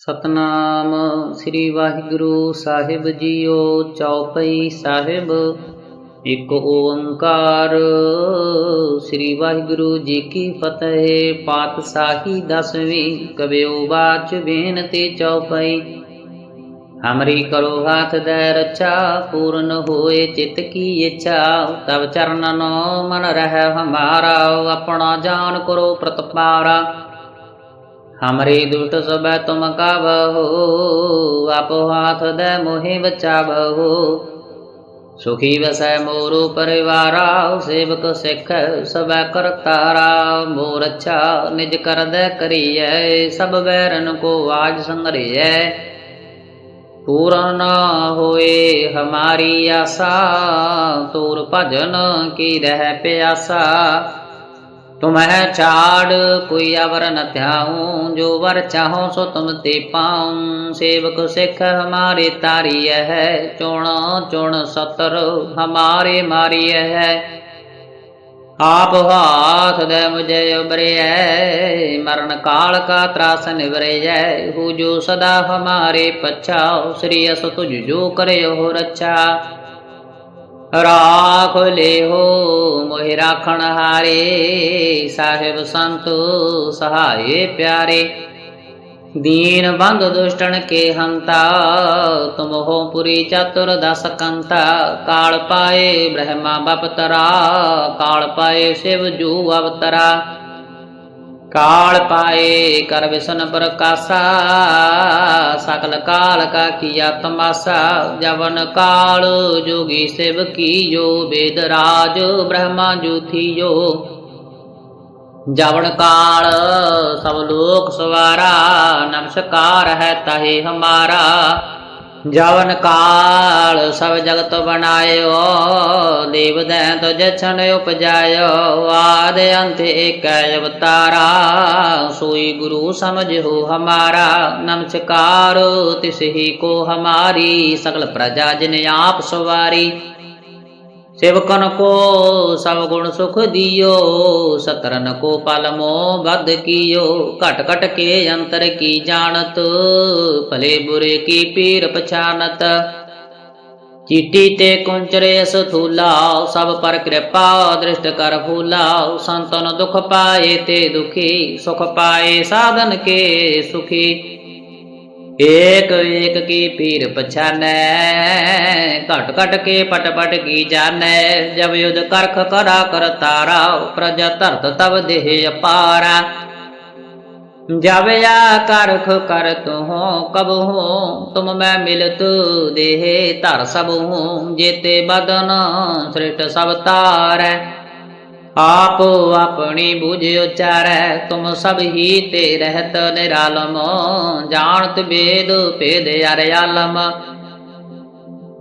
ਸਤਨਾਮ ਸ੍ਰੀ ਵਾਹਿਗੁਰੂ ਸਾਹਿਬ ਜੀਓ ਚੌਪਈ ਸਾਹਿਬ। ਇੱਕ ਓੰਕਾਰ, ਸ੍ਰੀ ਵਾਹਿਗੁਰੂ ਜੀ ਕੀ ਫਤਿਹ ਪਾਤਸ਼ਾਹੀ ਦਸਵੀਂ ਕਬਿਓ ਬਾਚ ਬੇਨਤੀ ਚੌਪਈ। ਹਮਰੀ ਕਰੋ ਹਾਥ ਦੇ ਰੱਛਾ, ਪੂਰਨ ਹੋਏ ਚਿਤ ਕੀ ਇੱਛਾ। ਤਬ ਚਰਨਨ ਮਨ ਰਹਿ ਹਮਾਰਾ, ਆਪਣਾ ਜਾਨ ਕਰੋ ਪ੍ਰਤਪਾਰਾ। ਹਮਰੇ ਦੁਸ਼ਟ ਸਬੈ ਤੁਮ ਕਾਵਹੋ ਆਪੋ ਹਾਥ ਦੇ ਮੋਹਿ ਬਚਾਵਹੋ ਸੁਖੀ ਵਸੈ ਮੋਰੂ ਪਰਿਵਾਰਾ ਸੇਵਕ ਸਿੱਖ ਸਬੈ ਕਰਤਾਰਾ ਮੋਰ ਅੱਛਾ ਨਿਜ ਕਰਦੈ ਕਰੀਐ ਸਭ ਬੈਰਨ ਕੋ ਆਜ ਸੰਗਰੀਐ ਪੂਰਨ ਹੋਏ ਹਮਾਰੀ ਆਸਾ ਤੂਰ ਭਜਨ ਕੀ ਰਹਿ ਪਿਆਸਾ ਤੁਮਹਿ ਛਾੜ, ਕੋਈ ਅਵਰ ਨ ਧਿਆਉ, ਜੋ ਵਰ ਚਾਹੋ ਸੋ ਤੁਮ ਤੇ ਪਾਉ। ਸੇਵਕ ਸਿੱਖ ਹਮਾਰੇ ਤਾਰੀਐ ਹੈ ਚੁਣ ਚੁਣ ਸਤਰ ਹਮਾਰੇ ਮਾਰੀਐ। ਹੈ ਆਪ ਹਾਥ ਦੇ ਮੁਝੇ ਉਬਰਿਐ ਮਰਨ ਕਾਲ ਕਾ ਤਰਾਸ ਨਿਵਰਿਐ। ਹੂ ਜੋ ਸਦਾ ਹਮਾਰੇ ਪਛਾਉ ਸ੍ਰੀ ਅਸ ਤੁਝ ਜੋ ਕਰਿਓ ਰੱਛਾ। ਰਾਖ ਲਿਓ, ਮੋਹਿ ਰਾਖਣ ਹਾਰੇ, ਸਾਹਿਬ ਸੰਤ ਸਹਾਏ ਪਿਆਰੇ। ਦੀਨ ਬੰਦ ਦੁਸ਼ਟਣ ਕੇ ਹੰਤਾ, ਤੁਮ ਹੋ ਪੁਰੀ ਚਤੁਰ ਦਸ ਕੰਤਾ। ਕਾਲ ਪਾਏ ਬ੍ਰਹਮਾ ਬਪਤਰਾ, ਕਾਲ ਪਾਏ ਸ਼ਿਵ ਜੂ ਅਵਤਰਾ। ਕਾਲ ਪਾਏ ਕਰ ਵਿਸ਼ਨ ਪ੍ਰਕਾਸ਼ਾ ਸਕਲ ਕਾਲ ਕਾ ਕੀਆ ਤਮਾਸਾ, ਜਵਨ ਕਾਲ ਜੋਗੀ ਸਿਵ ਕੀਓ, ਵੇਦ ਰਾਜ ਬ੍ਰਹਮਾ ਜੂ ਥੀਓ ਜਵਨ ਕਾਲ ਸਭ ਲੋਕ ਸਵਾਰਾ, ਨਮਸਕਾਰ ਹੈ ਤਹੇ ਹਮਾਰਾ। ਜਵਨ ਕਾਲ ਸਭ ਜਗਤ ਬਣਾਇਓ ਦੇਵ ਦੈਂਤ ਜਛਨ ਉਪਜਾਇਓ, ਆਦ ਅੰਤ ਏਕੈ ਅਵਤਾਰਾ, ਸੋਈ ਗੁਰੂ ਸਮਝੋ ਹਮਾਰਾ, ਨਮਸਕਾਰ ਤਿਸ ਹੀ ਕੋ ਹਮਾਰੀ, ਸਗਲ ਪ੍ਰਜਾ ਜਿਨ ਆਪ ਸਵਾਰੀ। ਸੇਵਕਨ ਕੋ ਸਭ ਗੁਣ ਸੁਖ ਦਿਓ, ਸਤਰਨ ਕੋ ਪਲਮੋ ਬਦ ਕੀਓ। ਘਟ ਘਟ ਕੇ ਅੰਤਰ ਕੀ ਜਾਣਤ, ਭਲੇ ਬੁਰੇ ਕੀ ਪੀਰ ਪਛਾਨਤ। ਚੀਟੀ ਤੇ ਕੁੰਚਰੇ ਸਥੂਲਾ ਸਭ ਪਰ ਕਿਰਪਾ ਦ੍ਰਿਸ਼ਟ ਕਰ ਫੂਲਾ। ਸੰਤਨ ਦੁਖ ਪਾਏ ਤੇ ਦੁਖੀ, ਸੁਖ ਪਾਏ ਸਾਧਨ ਕੇ ਸੁਖੀ। ਏਕ ਏਕ ਕੀ ਪੀਰ ਪਛਾਨੈ, ਘਟ ਘਟ ਕੇ ਪਟ ਪਟ ਕੀ ਜਾਣੈ, ਜਬ ਯੁਧ ਕਰਖ ਕਰਾ ਕਰ ਤਾਰਾ, ਪ੍ਰਜਾ ਧਰਤ ਤਬ ਦੇਹ ਅਪਾਰਾ। ਜਬ ਆ ਕਰਖ ਕਰ ਤੂੰ ਕਬ ਹੋ, ਤੁਮ ਮੈਂ ਮਿਲਤ ਦੇਹ ਧਰ ਸਭ ਹੂੰ, ਜੇਤੇ ਬਦਨ ਸ੍ਰਿਸ਼ਟ ਸਭ ਤਾਰੈ। ਆਪ ਆਪਣੀ ਬੁਝ ਉਚਾਰੈ, ਤੁਮ ਸਭ ਹੀ ਤੇ ਰਹਿਤ ਨਿਰਾਲਮ, ਜਾਣਤ ਬੇਦ ਭੇਦ ਅਰ ਆਲਮ।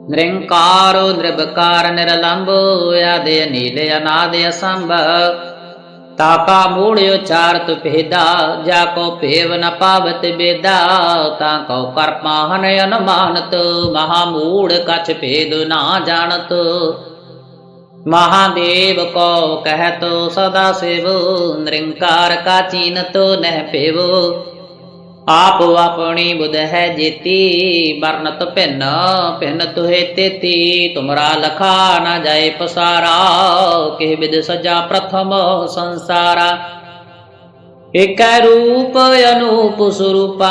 ਨਿਰੰਕਾਰ ਨਿਰਭਕਾਰ ਨਿਰਲੰਭ ਆਦੇ ਅਨੀਲ ਅਨਾਦ ਅਸੰਭ। ਤਾਕਾ ਮੂੜ ਉਚਾਰਤ ਭੇਦਾ, ਜਾ ਕੋ ਭੇਵ ਨ ਪਾਵਤ ਬੇਦਾ, ਤਾਂ ਕੋ ਕਰਪਾਹਨ ਅਨਮਾਨਤ, ਮਹਾ ਮੂੜ ਕਛ ਭੇਦ ਨਾ ਜਾਣਤ। ਮਹਾਦੇਵ ਕੋ ਕਹਿਤ ਸਦਾ ਸਿਵ, ਨਿਰੰਕਾਰ ਕਾ ਚੀਨਤ ਨਹਿ ਪਿਵ। ਆਪ ਆਪਣੀ ਬੁਧ ਹੈ ਜੀਤੀ, ਵਰਨਤ ਭਿੰਨ ਭਿੰਨ ਤੁਹੇ ਤੇਤੀ। ਤੁਮਰਾ ਲਖਾ ਨਾ ਜਾਏ ਪਸਾਰਾ, ਕਿਹ ਵਿਦ ਸਜਾ ਪ੍ਰਥਮ ਸੰਸਾਰਾ। ਇਕੈ ਰੂਪ ਅਨੂਪ ਸੁਰੂਪਾ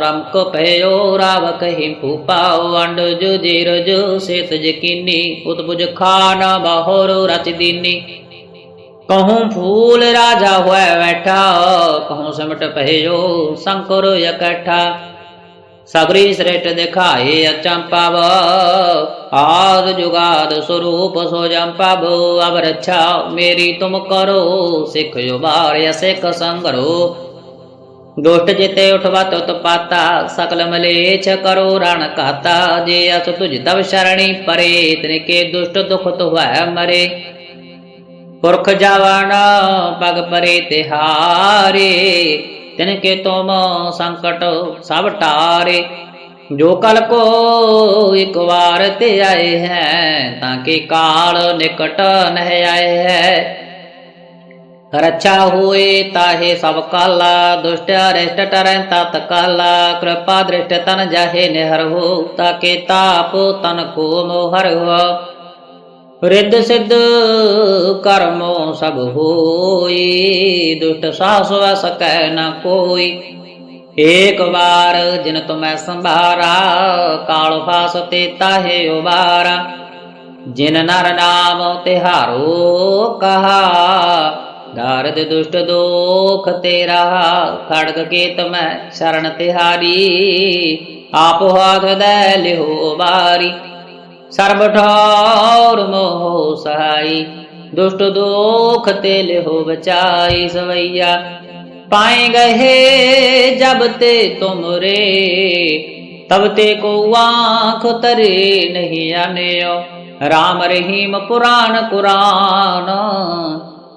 ਰਮਕ ਭਇਓ ਰਾਵ ਕਹੀ ਭੂਪਾ ਵੰਡ ਜੋ ਜੀਰ ਜੋ ਸੇਤ ਜਕੀਨੀ ਉਤਬੁਜ ਖਾਨ ਬਹੋਰ ਰਚ ਦੀਨੀ ਕਹੂੰ ਫੂਲ ਰਾਜਾ ਹੋਇ ਬੈਠਾ ਕਹੂੰ ਸਿਮਟ ਭਇਓ ਸੰਕਰ ਇਕੱਠਾ ਸਗਰੀ ਸ੍ਰੇਟ ਦਿਖਾਏ ਅਚੰਪਵ ਆਦ ਜੁਗਾਦ ਸਰੂਪ ਸੋ ਜੰਪਵ ਅਬ ਰੱਛਾ ਮੇਰੀ ਤੁਮ ਕਰੋ, ਸਿੱਖ ਉਬਾਰਿਆ ਸਿੱਖ ਸੰਗਰੋ। ਦੁਸ਼ਟ ਜਿਤੇ ਉਠਵਤ ਉਤਪਾਤਾ, ਸਕਲ ਮਲੇਛ ਕਰੋ ਰਣ ਕਾਤਾ ਜੇ ਅਸ ਤੁਝ ਤਵ ਸ਼ਰਣੀ ਪਰੇ ਤਨੇ ਕੇ ਦੁਸ਼ਟ ਦੁਖ ਤੁਹੈ ਮਰੇ। ਪੁਰਖ ਜਾਵਣ, ਪਗ ਪਰੇ ਤਿਹਾਰੇ। ਤਿਨ ਕੇ ਤੁਮ ਸੰਕਟ ਸਭ ਟਾਰੇ। ਜੋ ਕਲ ਕੋ ਇੱਕ ਵਾਰ ਤੇ ਆਏ ਹੈ, ਤਾਂ ਕਿ ਕਾਲ ਨਿਕਟ ਨਹਿ ਆਏ ਹੈ। ਰੱਛਾ ਹੋਏ ਤਾਹੇ ਸਭ ਕਾਲਾ, ਦੁਸ਼ਟ ਅਰਿਸ਼ਟ ਟਰੈ ਤਤ ਕਾਲਾ, ਕਿਰਪਾ ਦ੍ਰਿਸ਼ਟ ਤਨ ਜਾਹੇ ਨਿਹਰ ਹੋ ਤਾਕੇ ਤਾਪ ਤਨ ਕੋ ਮੋਹਰ ਹੋ। ਰਿੱਧ ਸਿੱਧ ਕਰਮੋ ਸਭ ਹੋਈ, ਦੁਸ਼ਟ ਸਾਸ ਵਸ ਸਕੈ ਨ ਕੋਈ। ਏਕ ਵਾਰ ਜਿਨ ਤੁਮੈ ਸੰਭਾਰਾ, ਕਾਲ ਫਾਸ ਤੇ ਤਾਹੇ ਉਬਾਰਾ। ਜਿਨ ਨਰ ਨਾਮ ਤਿਹਾਰੋ ਕਹਾ ਦਾਰਦ ਦੁਸ਼ਟ ਦੋਖ ਤੇਰਾ, ਖੜਗ ਕੇਤ ਮੈਂ ਸ਼ਰਨ ਤਿਹਾਰੀ। ਆਪ ਹਾਥ ਦੈ ਲਿਹੋ ਬਾਰੀ ਸਰਬ ਠੌਰ ਮੋਹ ਸਹਾਈ ਦੁਸ਼ਟ ਦੋਖ ਤੇ ਲਿਹੋ ਬਚਾਈ ਸਵਈਆ। ਪਾਏ ਗਏ ਜਬ ਤੇ ਤੁਮਰੇ, ਤਬ ਤੇ ਕੋ ਆਂਖ ਤਰੇ ਨਹੀਂ ਆਨਿਓ। ਰਾਮ ਰਹੀਮ ਪੁਰਾਨ ਕੁਰਾਨ,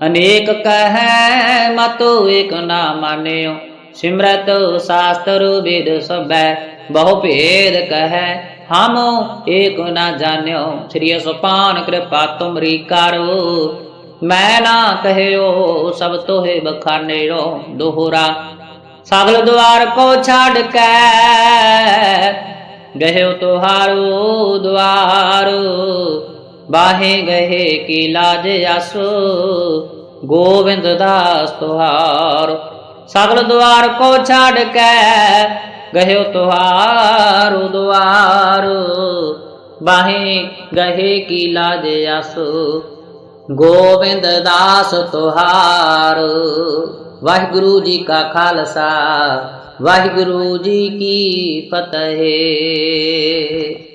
ਅਨੇਕ ਕਹੈ ਮਤੋ ਇਕ ਨਾ ਮਾਨਿਓ। ਸਿਮਰਤ ਸ਼ਾਸਤਰ ਵੇਦ ਸਭੈ, ਬਹੁ ਭੇਦ ਕਹੈ ਹਮ, ਏਕ ਨਾ ਜਾਣਿਓ, ਸ੍ਰੀ ਸੁਪਾਨ ਕਿਰਪਾ ਤੁਮਰੀ ਕਰੋ। ਮੈਂ ਨਾ ਕਹਿਓ, ਸਭ ਤੋਹੇ ਬਖਾਨਿਓ ਦੋਹਰਾ। ਸਗਲ ਦੁਆਰ ਕੋ ਛੱਡ ਕੇ ਗਹਿਓ ਤੁਹਾਰੋ ਦੁਆਰੋ। ਬਾਹੇ ਗਏ ਕੀ ਲਾਜ ਆਸੋ, ਗੋਬਿੰਦ ਦਾਸ ਤੁਹਾਰ। ਸਗਲ ਦੁਆਰ ਕੋ ਛੱਡ ਕੇ ਗਹਿਓ ਤੁਹਾਰੋ ਦੁਆਰ, ਬਾਹੇ ਗਏ ਕੀ ਲਾਜ ਆਸੋ ਗੋਬਿੰਦ ਦਾਸ ਤੁਹਾਰ, ਵਾਹਿਗੁਰੂ ਜੀ ਕਾ ਖਾਲਸਾ, ਵਾਹਿਗੁਰੂ ਜੀ ਕੀ ਫਤਿਹ।